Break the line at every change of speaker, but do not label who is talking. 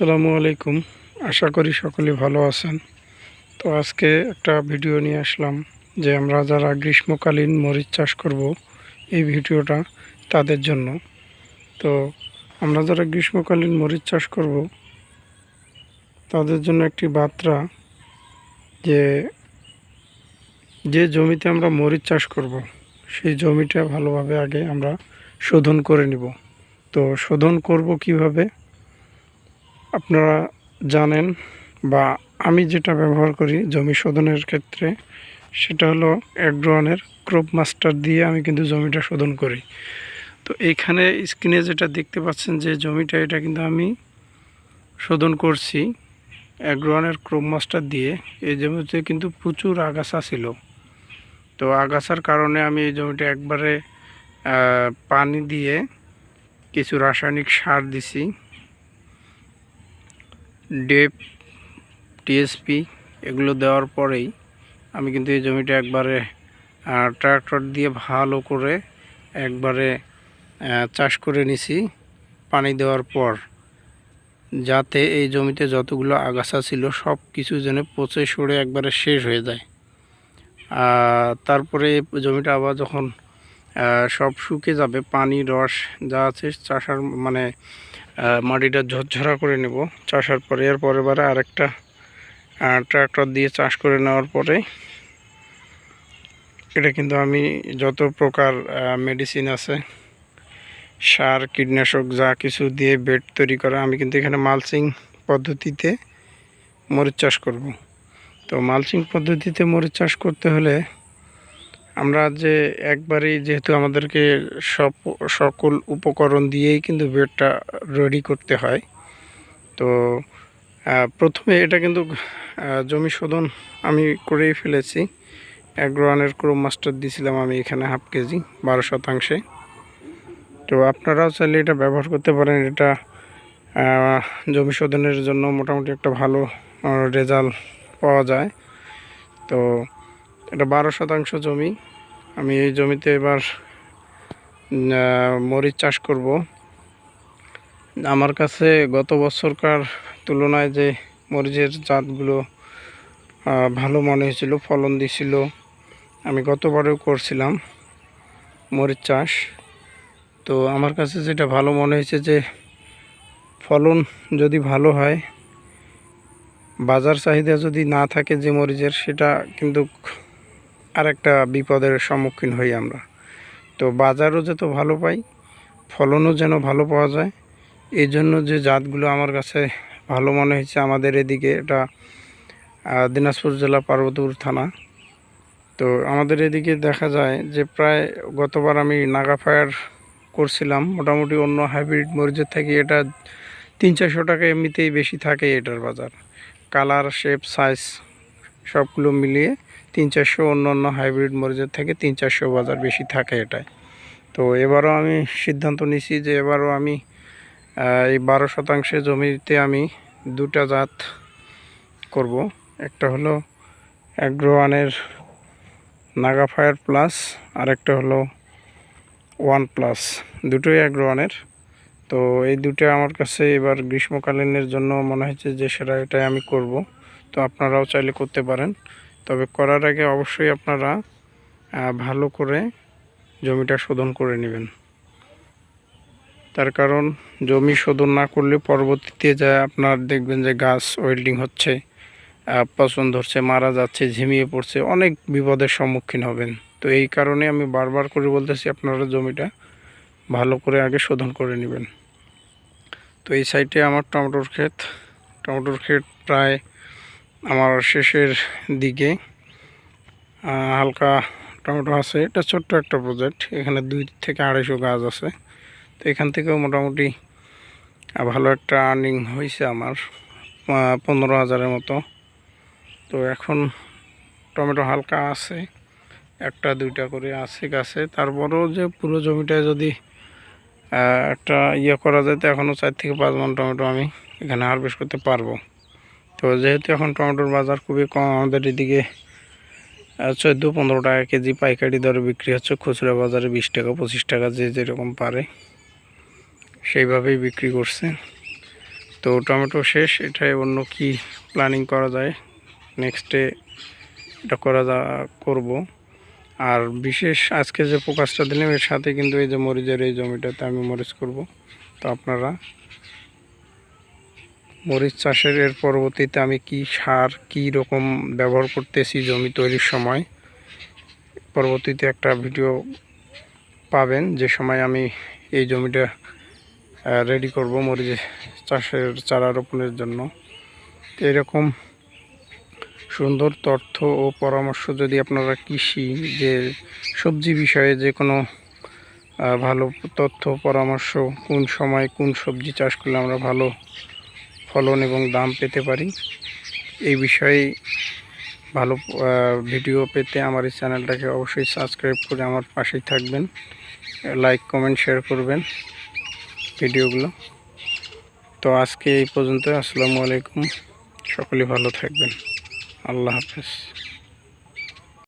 আসসালামু আলাইকুম। আশা করি সকলে ভালো আছেন। তো আজকে একটা ভিডিও নিয়ে আসলাম যে আমরা যারা গ্রীষ্মকালীন মরিচ চাষ করব এই ভিডিওটা তাদের জন্য। তো আমরা যারা গ্রীষ্মকালীন মরিচ চাষ করব, তাদের জন্য একটি বার্তা যে যে জমিতে আমরা মরিচ চাষ করব, সেই জমিটা ভালোভাবে আগে আমরা শোধন করে নিব। তো শোধন করব কীভাবে? আপনারা জানেন বা আমি যেটা ব্যবহার করি জমি শোধনের ক্ষেত্রে, সেটা হলো অ্যাগ্রোয়ানের ক্রপ মাস্টার দিয়ে আমি কিন্তু জমিটা শোধন করি। তো এইখানে স্ক্রিনে যেটা দেখতে পাচ্ছেন যে জমিটা, এটা কিন্তু আমি শোধন করছি অ্যাগ্রোয়ানের ক্রপ মাস্টার দিয়ে। এই জমিতে কিন্তু প্রচুর আগাছা ছিল। তো আগাছার কারণে আমি এই জমিটা একবারে পানি দিয়ে কিছু রাসায়নিক সার দিছি। ডেপ টিএসপি এগুলো দেওয়ার পরেই আমি কিন্তু এই জমিটা একবারে ট্রাক্টর দিয়ে ভালো করে একবারে চাষ করে নিছি পানি দেওয়ার পর। যাতে এই জমিতে যতগুলো আগাছা ছিল সব কিছু যেন পচে সরে একবারে শেষ হয়ে যায়। তারপরে জমিটা আবার যখন সব শুকে যাবে, পানি, রস যা আছে চাষার মানে মাটিটা ঝরঝরা করে নেব চাষার পরে। এর পরে বারে আরেকটা ট্রাক্টর দিয়ে চাষ করে নেওয়ার পরে এটা কিন্তু আমি যত প্রকার মেডিসিন আছে, সার, কীটনাশক যা কিছু দিয়ে বেড তৈরি করা, আমি কিন্তু এখানে মালচিং পদ্ধতিতে মরিচ চাষ করব। তো মালচিং পদ্ধতিতে মরিচ চাষ করতে হলে আমরা যে একবারেই যেহেতু আমাদেরকে সব, সকল উপকরণ দিয়েই কিন্তু বেডটা রেডি করতে হয়। তো প্রথমে এটা কিন্তু জমি শোধন আমি করেই ফেলেছি। এক অ্যাগ্রোয়ানের ক্রোম মাস্টার দিয়েছিলাম আমি এখানে হাফ কেজি, বারো শতাংশে। তো আপনারাও চাইলে এটা ব্যবহার করতে পারেন। এটা জমি শোধনের জন্য মোটামুটি একটা ভালো রেজাল্ট পাওয়া যায়। তো এটা বারো শতাংশ জমি। আমি এই জমিতে এবার মরিচ চাষ করব। আমার কাছে গত বছরকার তুলনায় যে মরিচের জাতগুলো ভালো মনে হয়েছিল, ফলন দিছিল, আমি গতবারেও করছিলাম মরিচ চাষ। তো আমার কাছে যেটা ভালো মনে হয়েছে যে, ফলন যদি ভালো হয়, বাজার চাহিদা যদি না থাকে যে মরিচের, সেটা কিন্তু আরেকটা বিপদের সম্মুখীন হই আমরা। তো বাজারও যত ভালো পাই, ফলনও যেন ভালো পাওয়া যায় এই জন্য যে জাতগুলো আমার কাছে ভালো মনে হয়েছে, আমাদের এদিকে এটা দিনাজপুর জেলা পার্বতীপুর থানা। তো আমাদের এদিকে দেখা যায় যে প্রায় গতবার আমি নাগা ফায়ার করছিলাম, মোটামুটি অন্য হাইব্রিড মরিচের থেকে এটা তিন চারশো টাকা এমনিতেই বেশি থাকে এটার বাজার। কালার শেপ সাইজ সবগুলো মিলিয়ে তিন চারশো অন্য অন্য হাইব্রিড মরিচের থেকে তিন চারশো বাজার বেশি থাকে এটাই তো এবারও আমি সিদ্ধান্ত নিছি যে এবারও আমি এই বারো শতাংশে জমিতে আমি দুটা জাত করব। একটা হলো অ্যাগ্রোয়ানের নাগা ফায়ার প্লাস, আরেকটা হলো ওয়ান প্লাস। দুটোই অ্যাগ্রোয়ানের তো এই দুটো আমার কাছে এবার গ্রীষ্মকালীনের জন্য মনে হয়েছে যে সেটা এটাই আমি করব। তো আপনারাও চাইলে করতে পারেন। তবে করার আগে অবশ্যই আপনারা ভালো করে জমিটা শোধন করে নেবেন। তার কারণ, জমি শোধন না করলে পরবর্তীতে যা আপনার দেখবেন যে গাছ ওয়েল্ডিং হচ্ছে পচন ধরছে, মারা যাচ্ছে, ঝিমিয়ে পড়ছে, অনেক বিপদের সম্মুখীন হবেন। তো এই কারণে আমি বারবার করে বলতেছি, আপনারা জমিটা ভালো করে আগে শোধন করে নেবেন। তো এই সাইডে আমার টমেটোর ক্ষেত টমেটোর ক্ষেত প্রায় আমার শেষের দিকে হালকা টমেটো আছে। এটা ছোট্ট একটা প্রজেক্ট এখানে দুই থেকে আড়াইশো গাছ আছে। তো এখান থেকেও মোটামুটি ভালো একটা আর্নিং হয়েছে আমার পনেরো হাজারের মতো। তো এখন টমেটো হালকা আছে, একটা, দুইটা করে আছে গাছে। তারপরেও যে পুরো জমিটায় যদি একটা ইয়ে করা যায়, তো এখনও চার থেকে পাঁচ মন টমেটো আমি এখানে হারভেস্ট করতে পারব। তো যেহেতু এখন টমেটোর বাজার খুবই কম, আমাদের এদিকে চোদ্দ পনেরো টাকা কেজি পাইকারি দরে বিক্রি হচ্ছে। খুচরা বাজারে বিশ টাকা, পঁচিশ টাকা যে যেরকম পারে সেইভাবেই বিক্রি করছে। তো টমেটো শেষ, এটাই অন্য কি প্ল্যানিং করা যায়? নেক্সটে এটা করা যা, করব। আর বিশেষ আজকে যে ফোকাসটা দিলাম, এর সাথে কিন্তু এই যে মরিচের এই জমিটাতে আমি মরিচ করব। তো আপনারা মরিচ চাষের এর পরবর্তীতে আমি কি সার কি রকম ব্যবহার করতেছি জমি তৈরির সময়, পরবর্তীতে একটা ভিডিও পাবেন যে সময় আমি এই জমিটা রেডি করব মরিচ চাষের চারা রোপণের জন্য। এরকম সুন্দর তথ্য ও পরামর্শ যদি আপনারা কৃষি, যে সবজি বিষয়ে যে কোনো ভালো তথ্য পরামর্শ, কোন সময় কোন সবজি চাষ করলে আমরা ভালো ফলন এবং দাম পেতে পারি। এই বিষয়ে ভালো ভিডিও পেতে আমার এই চ্যানেলটাকে অবশ্যই সাবস্ক্রাইব করে আমার পাশেই থাকবেন। লাইক কমেন্ট শেয়ার করবেন ভিডিওগুলো তো আজকে এই পর্যন্ত আসসালামু আলাইকুম। সকলে ভালো থাকবেন। আল্লাহ হাফেজ।